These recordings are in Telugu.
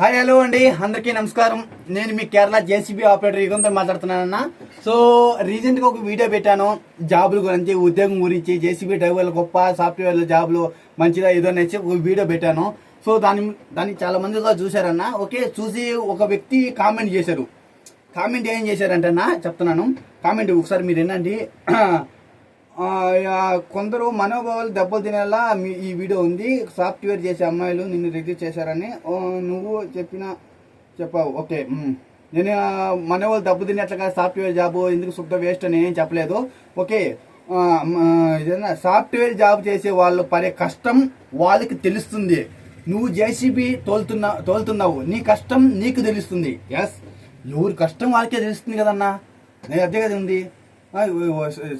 హాయ్ హలో అండి. అందరికీ నమస్కారం. నేను మీ కేరళ జేసీబీ ఆపరేటర్ యుగంతో మాట్లాడుతున్నానన్న. సో రీసెంట్గా ఒక వీడియో పెట్టాను. జాబుల గురించి ఉద్యోగం గురించి జేసీబీ డ్రైవర్లు గొప్ప సాఫ్ట్వేర్ల జాబులు మంచిదా ఏదో అనేసి ఒక వీడియో పెట్టాను. సో దాని దాన్ని చాలా మందిగా చూశారన్న. ఓకే చూసి ఒక వ్యక్తి కామెంట్ చేశారు. కామెంట్ ఏం చేశారంటే అన్న చెప్తున్నాను. కామెంట్ ఒకసారి మీరు వినండి. కొందరు మనోభావాలు దెబ్బలు తినేలా మీ ఈ వీడియో ఉంది. సాఫ్ట్వేర్ చేసే అమ్మాయిలు నిన్ను రిజెక్ట్ చేశారని. నువ్వు చెప్పిన చెప్పావు. ఓకే నేను మనోవాళ్ళు మనోభావాలు దెబ్బ తినేట్లుగా సాఫ్ట్వేర్ జాబ్ ఎందుకు శుద్ధ వేస్ట్ అని ఏం చెప్పలేదు. ఓకే ఏదైనా సాఫ్ట్వేర్ జాబ్ చేసే వాళ్ళు పడే కష్టం వాళ్ళకి తెలుస్తుంది. నువ్వు జేసీబీ తోలుతున్నా తోలుతున్నావు. నీ కష్టం నీకు తెలుస్తుంది. ఎస్? ఎవరి కష్టం వాళ్ళకే తెలుస్తుంది కదన్నా? నేను అదే కదా ఉంది.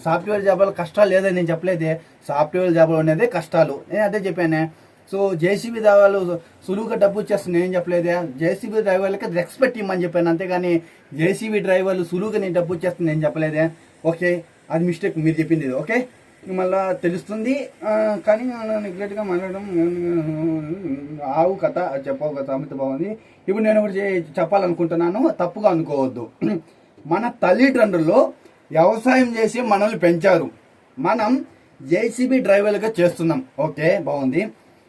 సాఫ్ట్వేర్ జాబ్లో కష్టాలు లేదని నేను చెప్పలేదే. సాఫ్ట్వేర్ జాబ్లో అనేది కష్టాలు. నేను అదే చెప్పానే. సో జేసీబీ డ్రైవర్లు సులువుగా డబ్బు వచ్చేస్తుంది. నేను చెప్పలేదే. జేసీబీ డ్రైవర్లకి రెస్పెక్ట్ ఇమ్మని చెప్పాను. అంతేగాని జేసీబీ డ్రైవర్లు సులువుగా నేను డబ్బు వచ్చేస్తుంది. నేను చెప్పలేదే. ఓకే? అది మిస్టేక్. మీరు చెప్పింది ఓకే? మళ్ళా తెలుస్తుంది. కానీ నెగ్లెట్గా మాట్లాడడం ఆవు కథ చెప్పవు కథ అమిత బాగుంది ఇప్పుడు నేను ఒకటి చే- చెప్పాలనుకుంటున్నాను. తప్పుగా అనుకోవద్దు. మన తల్లిదండ్రులు వ్యవసాయం చేసి మనల్ని పెంచారు. మనం జేసీబీ డ్రైవర్లుగా చేస్తున్నాం. ఓకే బాగుంది.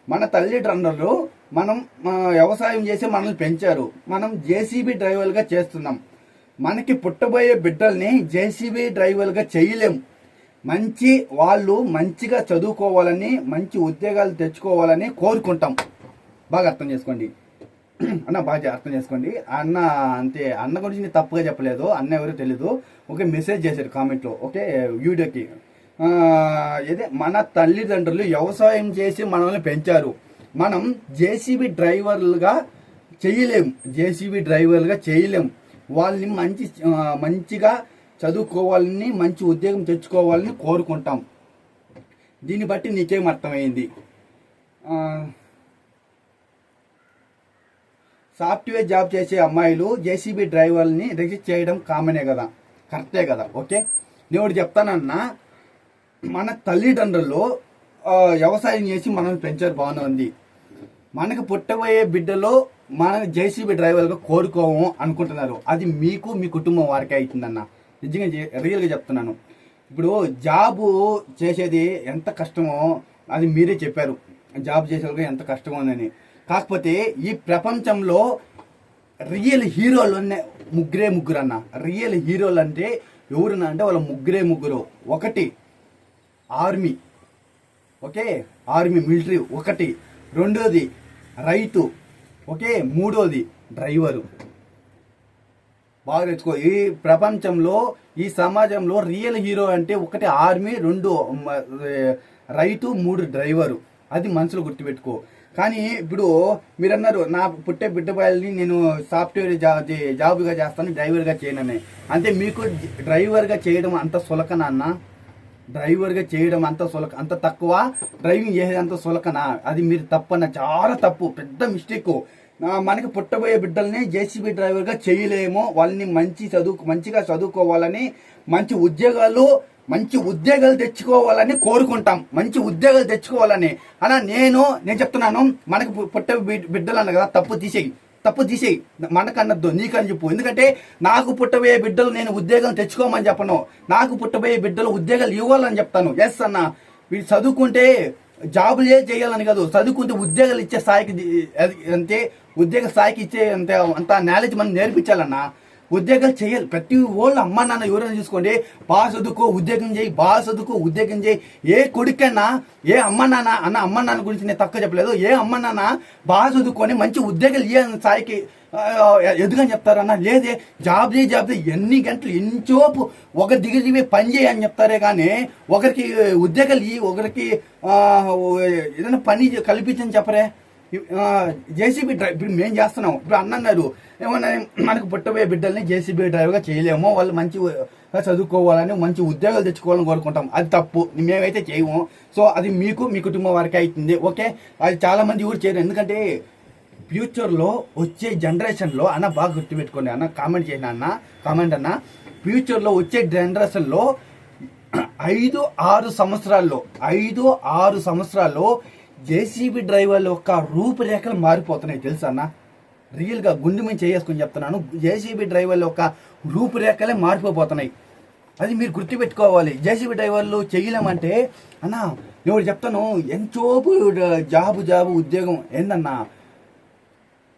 మన తల్లిదండ్రులు మనం వ్యవసాయం చేసి మనల్ని పెంచారు. మనం జేసీబీ డ్రైవర్లుగా చేస్తున్నాం. మనకి పుట్టబోయే బిడ్డల్ని జేసీబీ డ్రైవర్లుగా చేయలేం. మంచి వాళ్ళు మంచిగా చదువుకోవాలని మంచి ఉద్యోగాలు తెచ్చుకోవాలని కోరుకుంటాం. బాగా అర్థం చేసుకోండి. అన్న బాగా అర్థం చేసుకోండి. అన్న అంతే అన్న గురించి నేను తప్పుగా చెప్పలేదు. అన్న ఎవరో తెలీదు. ఓకే మెసేజ్ చేశారు కామెంట్లో. ఓకే వీడియోకి. ఇదే మన తల్లిదండ్రులు వ్యవసాయం చేసి మనల్ని పెంచారు. మనం జేసీబీ డ్రైవర్లుగా చేయలేం. జేసీబీ డ్రైవర్లుగా చేయలేం. వాళ్ళని మంచి మంచిగా చదువుకోవాలని మంచి ఉద్యోగం తెచ్చుకోవాలని కోరుకుంటాం. దీన్ని బట్టి నీకేం అర్థమైంది? ఆ, సాఫ్ట్వేర్ జాబ్ చేసే అమ్మాయిలు జేసీబీ డ్రైవర్ని రిజిస్ట్ చేయడం కామనే కదా కరెక్టే కదా ఓకే? నేను ఒకటి చెప్తానన్నా మన తల్లిదండ్రులు వ్యవసాయం చేసి మనల్ని పెంచారు బాగుంది. మనకు పుట్టబోయే బిడ్డలో మనకు జేసీబీ డ్రైవర్గా కోరుకోము అనుకుంటున్నారు. అది మీకు మీ కుటుంబం వారికే అవుతుందన్న. నిజంగా రియల్గా చెప్తున్నాను. ఇప్పుడు జాబు చేసేది ఎంత కష్టమో అది మీరే చెప్పారు. జాబ్ చేసేవాళ్ళకి ఎంత కష్టమో అని. కాకపోతే ఈ ప్రపంచంలో రియల్ హీరోలు అనే ముగ్గురే ముగ్గురు అన్న రియల్ హీరోలు అంటే ఎవరున్నా అంటే వాళ్ళ ముగ్గురే ముగ్గురు. ఒకటి ఆర్మీ. ఓకే? ఆర్మీ మిలిటరీ ఒకటి. రెండోది రైతు. ఓకే? మూడోది డ్రైవరు. బాగా తెచ్చుకో ఈ ప్రపంచంలో ఈ సమాజంలో రియల్ హీరో అంటే ఒకటి ఆర్మీ రెండు రైతు మూడు డ్రైవరు. అది మనసులో గుర్తుపెట్టుకో. కానీ ఇప్పుడు మీరు అన్నారు నా పుట్టే బిడ్డ బాయల్ని నేను సాఫ్ట్వేర్ జాబ్ జాబ్గా చేస్తాను డ్రైవర్గా చేయనని. అంటే మీకు డ్రైవర్గా చేయడం అంత సులకనా అన్న డ్రైవర్గా చేయడం అంత సులక అంత తక్కువ? డ్రైవింగ్ చేసేది అంత సులకనా? అది మీరు తప్పన్న చాలా తప్పు పెద్ద మిస్టేక్. మనకి పుట్టబోయే బిడ్డల్ని జేసీబీ డ్రైవర్గా చేయలేము. వాళ్ళని మంచి చదువు మంచిగా చదువుకోవాలని మంచి ఉద్యోగాలు మంచి ఉద్యోగాలు తెచ్చుకోవాలని కోరుకుంటాం. మంచి ఉద్యోగాలు తెచ్చుకోవాలని. అలా నేను నేను చెప్తున్నాను మనకి పు- పుట్టే బిడ్డలు అన్న కదా తప్పు తీసేయి. తప్పు తీసేయి. మనకన్నద్దు నీకని చెప్పు. ఎందుకంటే నాకు పుట్టబోయే బిడ్డలు నేను ఉద్యోగం తెచ్చుకోమని చెప్పను. నాకు పుట్టబోయే బిడ్డలు ఉద్యోగాలు ఇవ్వాలని చెప్తాను. ఎస్ అన్న. వీడు చదువుకుంటే జాబులే చేయాలని కాదు. చదువుకుంటే ఉద్యోగాలు ఇచ్చే స్థాయికి అది అంతే. ఉద్యోగ స్థాయికి ఇచ్చే అంత అంత నాలెడ్జ్ మనం నేర్పించాలన్నా ఉద్యోగాలు చేయాలి. ప్రతి వాళ్ళు అమ్మ నాన్న ఎవరైనా చూసుకోండి బాగా చదువుకో ఉద్యోగం చేయి బాగా చదువుకో ఉద్యోగం చేయి. ఏ కొడుకైనా ఏ అమ్మ నాన్న అన్న అమ్మ నాన్న గురించి నేను తక్కువ చెప్పలేదు. ఏ అమ్మ నాన్న బాగా చదువుకొని మంచి ఉద్యోగాలు ఇయ్య స్థాయికి ఎదుగని చెప్తారన్న లేదే జాబ్ చేయి జాబ్ చేయి ఎన్ని గంటలు ఎంచోపు ఒక దిగి పని చేయి అని చెప్తారే కానీ ఒకరికి ఉద్యోగాలు ఇయ్యి ఒకరికి ఏదైనా పని కల్పించని చెప్పరే. జేసీబీ డ్రైవ్ ఇప్పుడు మేము చేస్తున్నాం. ఇప్పుడు అన్న అన్నారు ఏమన్నా మనకు పుట్టబోయే బిడ్డల్ని జేసీబీ డ్రైవర్గా చేయలేము. వాళ్ళు మంచి చదువుకోవాలని మంచి ఉద్యోగాలు తెచ్చుకోవాలని కోరుకుంటాం. అది తప్పు. మేమైతే చేయము. సో అది మీకు మీ కుటుంబం వారికి అవుతుంది. ఓకే? అది చాలా మంది కూడా చేయరు. ఎందుకంటే ఫ్యూచర్లో వచ్చే జనరేషన్లో అన్న బాగా గుర్తుపెట్టుకోండి. అన్న కామెంట్ చేసిన అన్న. కామెంట్ అన్న. ఫ్యూచర్లో వచ్చే జనరేషన్లో ఐదు ఆరు సంవత్సరాల్లో ఐదు ఆరు సంవత్సరాల్లో జేసీబీ డ్రైవర్ల యొక్క రూపురేఖలు మారిపోతున్నాయి తెలుసా అన్న? రియల్గా గుండె మీద చేసుకుని చెప్తున్నాను జేసీబీ డ్రైవర్ల యొక్క రూపురేఖలే మారిపోతున్నాయి అది మీరు గుర్తుపెట్టుకోవాలి. జేసీబీ డ్రైవర్లు చేయలేమంటే అన్న నేను చెప్తాను ఎంతోపు జాబు జాబు ఉద్యోగం ఏందన్నా?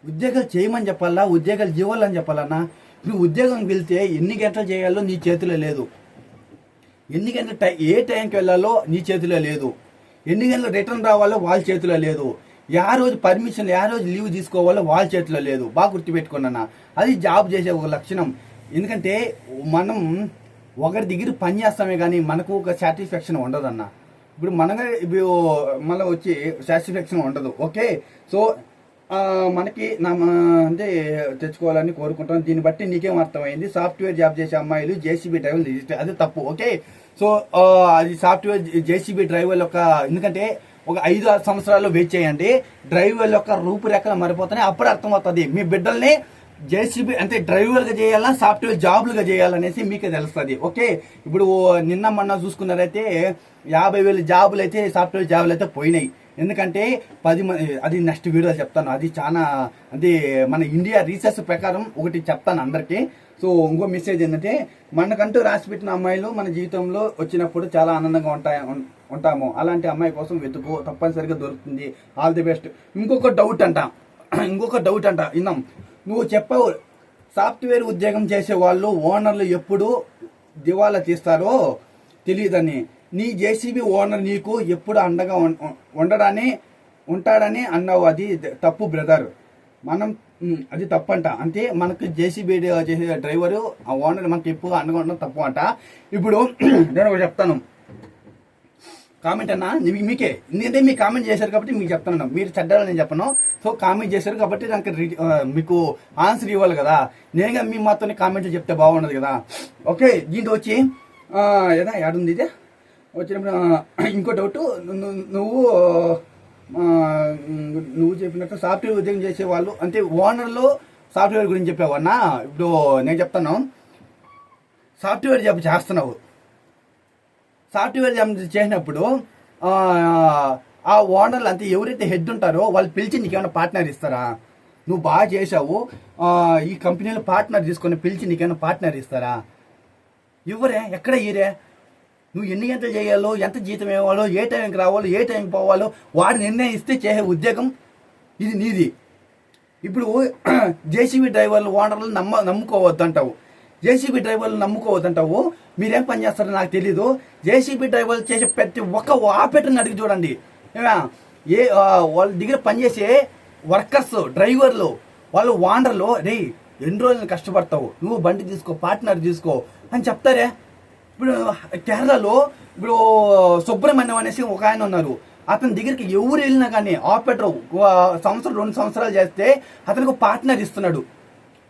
ఉద్యోగాలు చేయమని చెప్పాలా? ఉద్యోగాలు జీవాలని చెప్పాలన్నా నువ్వు ఉద్యోగం వెళ్తే ఎన్ని గంటలు చేయాలో నీ చేతిలో లేదు. ఎన్ని గంటలు టై ఏ టైంకి వెళ్ళాలో నీ చేతిలో లేదు. ఎన్ని గంటలు రిటర్న్ రావాలో వాళ్ళ చేతిలో లేదు. యా రోజు పర్మిషన్ యా రోజు లీవ్ తీసుకోవాలో వాళ్ళ చేతిలో లేదు. బాగా గుర్తుపెట్టుకున్నా అది జాబ్ చేసే ఒక లక్షణం. ఎందుకంటే మనం ఒకరి దగ్గర పని చేస్తామే కానీ మనకు ఒక సాటిస్ఫాక్షన్ ఉండదన్న. ఇప్పుడు మనగా ఇప్పుడు మళ్ళీ వచ్చి సాటిస్ఫాక్షన్ ఉండదు. ఓకే? సో మనకి నా అంటే తెచ్చుకోవాలని కోరుకుంటాం. దీన్ని బట్టి నీకేం అర్థమైంది? సాఫ్ట్వేర్ జాబ్ చేసే అమ్మాయిలు జేసీబీ డ్రైవర్లు రిజిస్టర్. అది తప్పు. ఓకే? సో అది సాఫ్ట్వేర్ జేసీబీ డ్రైవర్ యొక్క ఎందుకంటే ఒక ఐదు ఆరు సంవత్సరాలు వెయిట్ చేయండి డ్రైవర్ యొక్క రూపురేఖలు మారిపోతున్నాయి అప్పుడు అర్థమవుతుంది. మీ బిడ్డల్ని జేసీబీ అంటే డ్రైవర్గా చేయాలా సాఫ్ట్వేర్ జాబ్లుగా చేయాలనేసి మీకే తెలుస్తుంది. ఓకే? ఇప్పుడు నిన్న మొన్న చూసుకున్నారైతే యాభై వేల జాబులు అయితే సాఫ్ట్వేర్ జాబులు అయితే పోయినాయి. ఎందుకంటే పది మంది అది నెక్స్ట్ వీడియో చెప్తాను. అది చాలా అంటే మన ఇండియా రీసెర్చ్ ప్రకారం ఒకటి చెప్తాను అందరికీ. సో ఇంకో మెసేజ్ ఏంటంటే మనకంటూ రాసి పెట్టిన అమ్మాయిలు మన జీవితంలో వచ్చినప్పుడు చాలా ఆనందంగా ఉంటాయి ఉంటాము. అలాంటి అమ్మాయి కోసం వెతుకు తప్పనిసరిగా దొరుకుతుంది. ఆల్ ది బెస్ట్ ఇంకొక డౌట్ అంట. ఇంకొక డౌట్ అంట. విన్నాం? నువ్వు చెప్పావు. సాఫ్ట్వేర్ ఉద్యోగం చేసే వాళ్ళు ఓనర్లు ఎప్పుడు దివాలా తీస్తారో తెలియదని. నీ జేసీబీ ఓనర్ నీకు ఎప్పుడు అండగా ఉం- ఉండడాన్ని ఉంటాడని అన్నావు. అది తప్పు బ్రదర్. మనం అది తప్పంట. అంటే మనకు జేసీబీ చేసే డ్రైవరు ఆ ఓనర్ మనకి ఎప్పుడు అండగా ఉండడం తప్పు అంట. ఇప్పుడు నేను ఒక చెప్తాను. కామెంట్ అన్నా? మీకే. ఎందుకంటే మీరు కామెంట్ చేశారు కాబట్టి మీకు చెప్తాను. మీరు చెడ్డాలని నేను చెప్పను. సో కామెంట్ చేశారు కాబట్టి దానికి రి- మీకు ఆన్సర్ ఇవ్వాలి కదా. నేనుగా మీ మాత్రం కామెంట్లు చెప్తే బాగుండదు కదా. ఓకే దీంట్లో వచ్చి ఏదా? ఏడుంది ఇదే? వచ్చినప్పుడు ఇంకో డౌట్ నువ్వు నువ్వు చెప్పినట్టు సాఫ్ట్వేర్ ఉద్యోగం చేసేవాళ్ళు అంటే ఓనర్లు సాఫ్ట్వేర్ గురించి చెప్పేవన్నా ఇప్పుడు నేను చెప్తాను. సాఫ్ట్వేర్ జాబ్ చేస్తున్నావు. సాఫ్ట్వేర్ జాబ్ చేసినప్పుడు ఆ, ఓనర్లు అంతే ఎవరైతే హెడ్ ఉంటారో వాళ్ళు పిలిచి నీకేమైనా పార్ట్నర్ ఇస్తారా? నువ్వు బాగా చేసావు ఈ కంపెనీలో పార్ట్నర్ తీసుకొని పిలిచి నీకేమైనా పార్ట్నర్ ఇస్తారా? ఇవ్వరే ఎక్కడ ఇయ్యరే నువ్వు ఎన్ని గంటలు చేయాలో ఎంత జీతం ఇవ్వాలో ఏ టైంకి రావాలో ఏ టైంకి పోవాలో వాడు నిర్ణయిస్తే చేసే ఉద్యోగం ఇది నీది. ఇప్పుడు జేసీబీ డ్రైవర్లు ఓనర్లు నమ్మ నమ్ముకోవద్దు అంటావు జేసీబీ డ్రైవర్లు నమ్ముకోవద్దు అంటావు మీరేం పని చేస్తారో నాకు తెలీదు. జేసీబీ డ్రైవర్లు చేసే ప్రతి ఒక్క ఆపరేటర్ని అడిగి చూడండి. ఏ వాళ్ళ దగ్గర పనిచేసే వర్కర్స్ డ్రైవర్లు వాళ్ళు ఓనర్లు రే ఎన్ని రోజులు కష్టపడతావు? నువ్వు బండి తీసుకో పార్ట్నర్ తీసుకో అని చెప్తారే? ఇప్పుడు కేరళలో ఇప్పుడు సుబ్రహ్మణ్యం అనేసి ఒక ఆయన ఉన్నారు. అతని దగ్గరికి ఎవరు వెళ్ళినా కానీ ఆపరేటర్ సంవత్సరం రెండు సంవత్సరాలు చేస్తే అతనికి పార్ట్నర్ ఇస్తున్నాడు.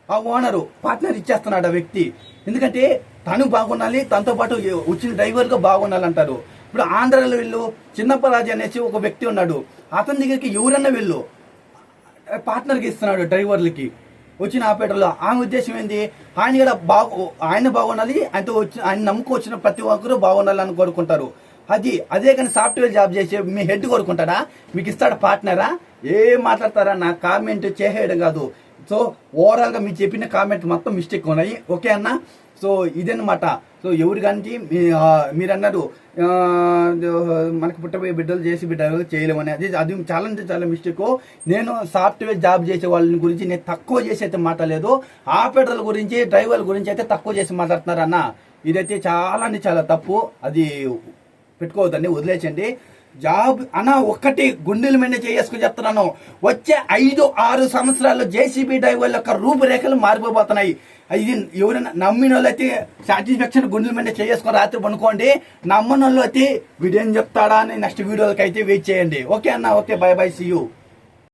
ఆ ఓనరు పార్ట్నర్ ఇచ్చేస్తున్నాడు ఆ వ్యక్తి. ఎందుకంటే తను బాగుండాలి తనతో పాటు వచ్చిన డ్రైవర్గా బాగుండాలి అంటారు ఇప్పుడు ఆంధ్రాలో వెళ్ళు చిన్నప్పరాజు అనేసి ఒక వ్యక్తి ఉన్నాడు. అతని దగ్గరికి ఎవరన్నా వెళ్ళు పార్ట్నర్కి ఇస్తున్నాడు డ్రైవర్లకి. వచ్చిన ఆపరేటర్లో ఆమె ఉద్దేశం ఏంది? ఆయన కూడా బాగు ఆయన బాగుండాలి ఆయనతో వచ్చిన ఆయన నమ్ముకు వచ్చిన ప్రతి ఒక్కరూ బాగుండాలి అని కోరుకుంటారు. అది అదే కానీ సాఫ్ట్వేర్ జాబ్ చేసే మీ హెడ్ కోరుకుంటాడా? మీకు ఇస్తాడా పార్ట్నరా? ఏం మాట్లాడతారా? నా కామెంట్ చేసేయడం కాదు. సో ఓవరాల్గా మీరు చెప్పిన కామెంట్ మొత్తం మిస్టేక్ ఉన్నాయి. ఓకే అన్న? సో ఇదన్నమాట. సో ఎవరికంటే కానీ మీ- మీరు అన్నారు మనకు పుట్టబోయే బిడ్డలు చేసి బిడ్డలు చేయలేమని. అది అది చాలా అంటే చాలా మిస్టేక్ నేను సాఫ్ట్వేర్ జాబ్ చేసే వాళ్ళని గురించి నేను తక్కువ చేసి అయితే మాట్లాడలేదు ఆపరేటర్ల గురించి డ్రైవర్ల గురించి అయితే తక్కువ చేసి మాట్లాడుతున్నారు అన్న ఇదైతే చాలా అంటే చాలా తప్పు. అది పెట్టుకోవద్దండి వదిలేచండి జాబ్ అన్న ఒక్కటి గుండెల మీద చేసుకుని చెప్తున్నాను వచ్చే ఐదు ఆరు సంవత్సరాల్లో జేసీబీ డ్రైవర్ల యొక్క రూపురేఖలు మారిపోతున్నాయి ఇది ఎవరైనా నమ్మిన వాళ్ళైతే అయితే సాటిస్ఫాక్షన్ గుండెల మీద చేసుకొని రాత్రి పనుకోండి నమ్మని వాళ్ళు అయితే వీడేం చెప్తాడా అని నెక్స్ట్ వీడియోలకి అయితే వెయిట్ చేయండి. ఓకే అన్న okay bye bye see you